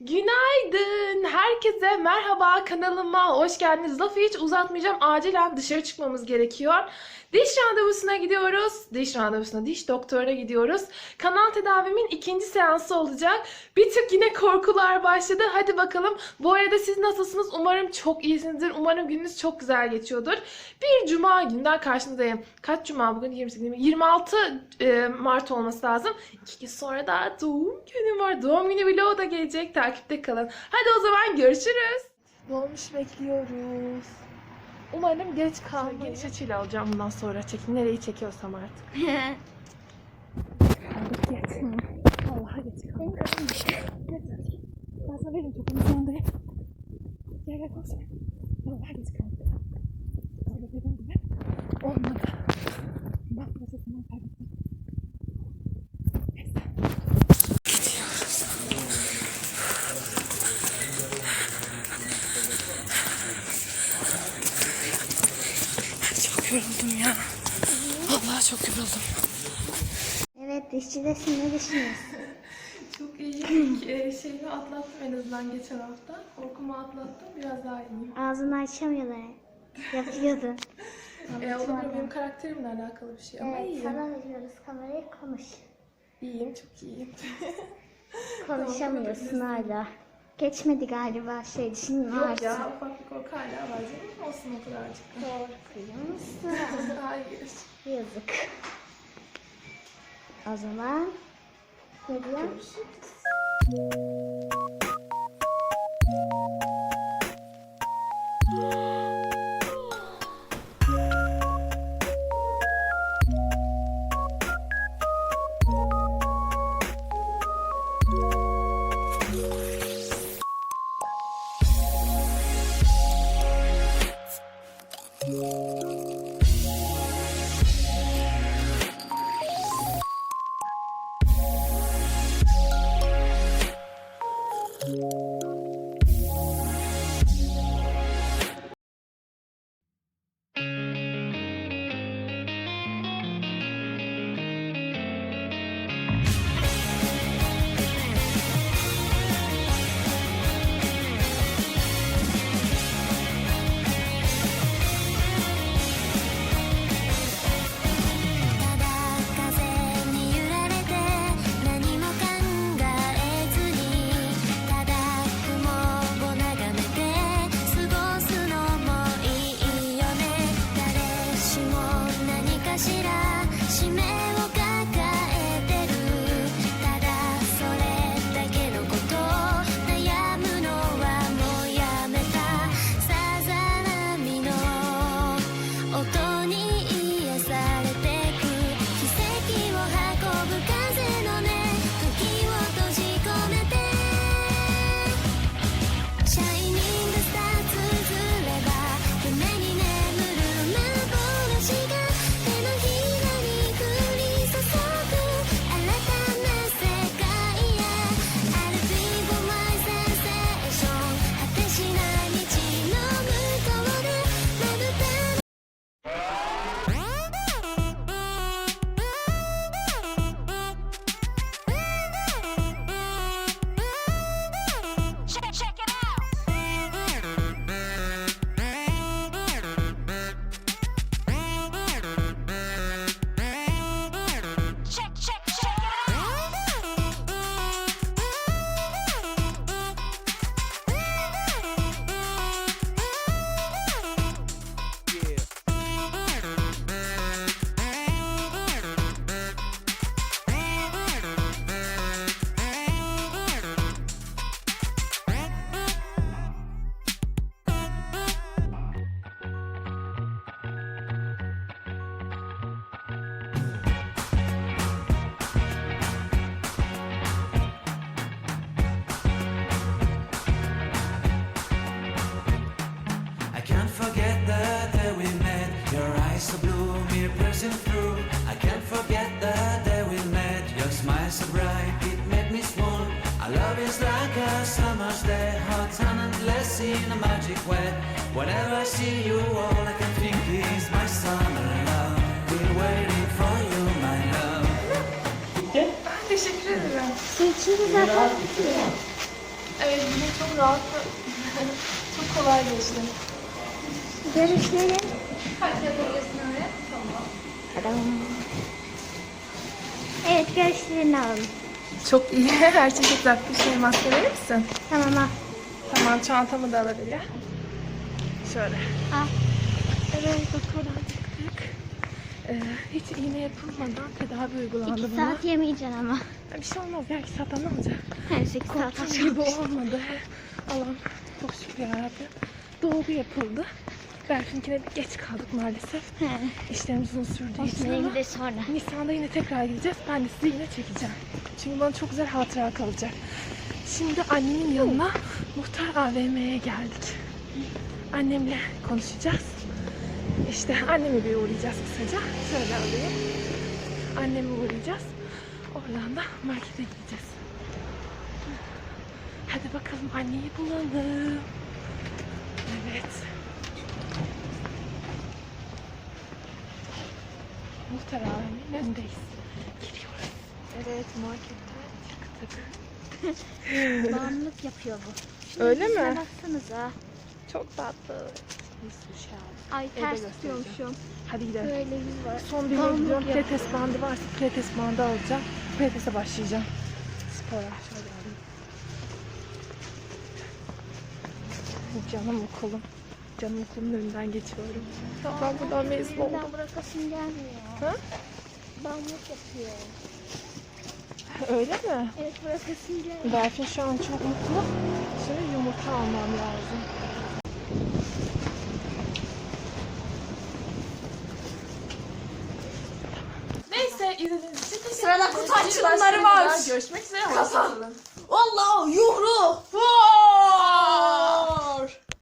Günaydın. Herkese merhaba kanalıma hoş geldiniz. Lafı hiç uzatmayacağım. Acilen dışarı çıkmamız gerekiyor. Diş randevusuna gidiyoruz. Diş randevusuna, diş doktoruna gidiyoruz. Kanal tedavimin ikinci seansı olacak. Bir tık yine korkular başladı. Hadi bakalım. Bu arada siz nasılsınız? Umarım çok iyisinizdir. Umarım gününüz çok güzel geçiyordur. Bir cuma günden karşınızdayım. Kaç cuma bugün? 28, 26 e, Mart olması lazım. İki gün sonra da doğum günüm var. Doğum günü vlogu da gelecek. Takipte kalın. Hadi o zaman görüşürüz. Dolmuş bekliyoruz. Umarım geç kalmayız. Geniş açıyla alacağım bundan sonra. Çekin. Nereyi çekiyorsam artık. Kaldık geç. Kaldık. Ben sana veririm topumun sonundayım. Gel gel koş. Vallahi geç kaldık. Öyle dediğim gibi olmadı. Bak burası zaman kaybettim. Neyse. Çok yoruldum ya. Vallahi çok yoruldum. Evet dişçidesin ne düşünüyorsun? Çok iyiyim. Ee, şeyimi atlattım en azından geçen hafta. Korkumu atlattım. Biraz daha iyiyim. Ağzını açamıyorlar. Yapıyordun. Ee, o da benim karakterimle alakalı bir şey ama Evet iyiyim. sana veriyoruz kamerayı konuş. İyiyim, çok iyiyim. Konuşamıyorsun hala. Geçmedi galiba şey dişinin Yok ağrısı. ya, ufak bir korku hala var canım. Olsun o kadarcık. Korkuyor musun? Hayır. Yazık. O zaman ne diyor?「you endless in a magic way. Whenever I see you, all I can think is my summer love. Been waiting for you, my love. Ben teşekkür ederim. İçince zaten Evet Çok rahat. Çok kolay geçti. Görüşlerin. Hadi yapabilirsin öyle. Tamam. Evet görüşlerini alalım. Çok iyi. Her şey çok güzel. Bir şey maske verir misin? Tamam al. Tamam çantamı da alabilir. Şöyle. Al. Evet doktordan çıktık. Ee, hiç iğne yapılmadan tedavi uygulandı İki bana. saat yemeyeceksin ama. Bir şey olmaz ya. iki saatten ne olacak? Her sekiz saat Korktuğum gibi olmadı. Allah'ım çok şükür yarabbim. Dolgu yapıldı. Berfin'kine bir geç kaldık maalesef. He. İşlerimiz uzun sürdüğü için ama gideriz sonra. Nisan'da yine tekrar gideceğiz. Ben de size yine çekeceğim. Çünkü bana çok güzel hatıra kalacak. Şimdi annemin yanına Muhtar AVM'ye geldik. Annemle konuşacağız. İşte annemi bir uğrayacağız kısaca. Şöyle alayım. Annemi uğrayacağız. Oradan da markete gideceğiz. Hadi bakalım anneyi bulalım. Evet. Muhtar AVM'nin önündeyiz. Gidiyoruz. Evet marketten çıktık. Bağımlılık yapıyor bu. Öyle Şuna mi? baksanıza. Çok tatlı. Ay ters tutuyormuşum. Hadi gidelim. Böyle yüz var. Son bir yere gidiyorum. Pilates bandı varsa pilates bandı alacağım. Pilates'e başlayacağım. Spora şöyle alayım. Canım okulum. Canım okulumun önünden geçiyorum. Ben buradan mezun oldum. Bırakasın gelmiyor. Ha? Bağımlılık yapıyor. Öyle mi? Evet bırakasın gelmiyor. Berfin şu an çok mutlu. Şimdi yumurta almam lazım. Neyse izlediğiniz için teşekkür Sırada kutu açılımları var. Görüşmek üzere. Hoşçakalın. Allah yumru.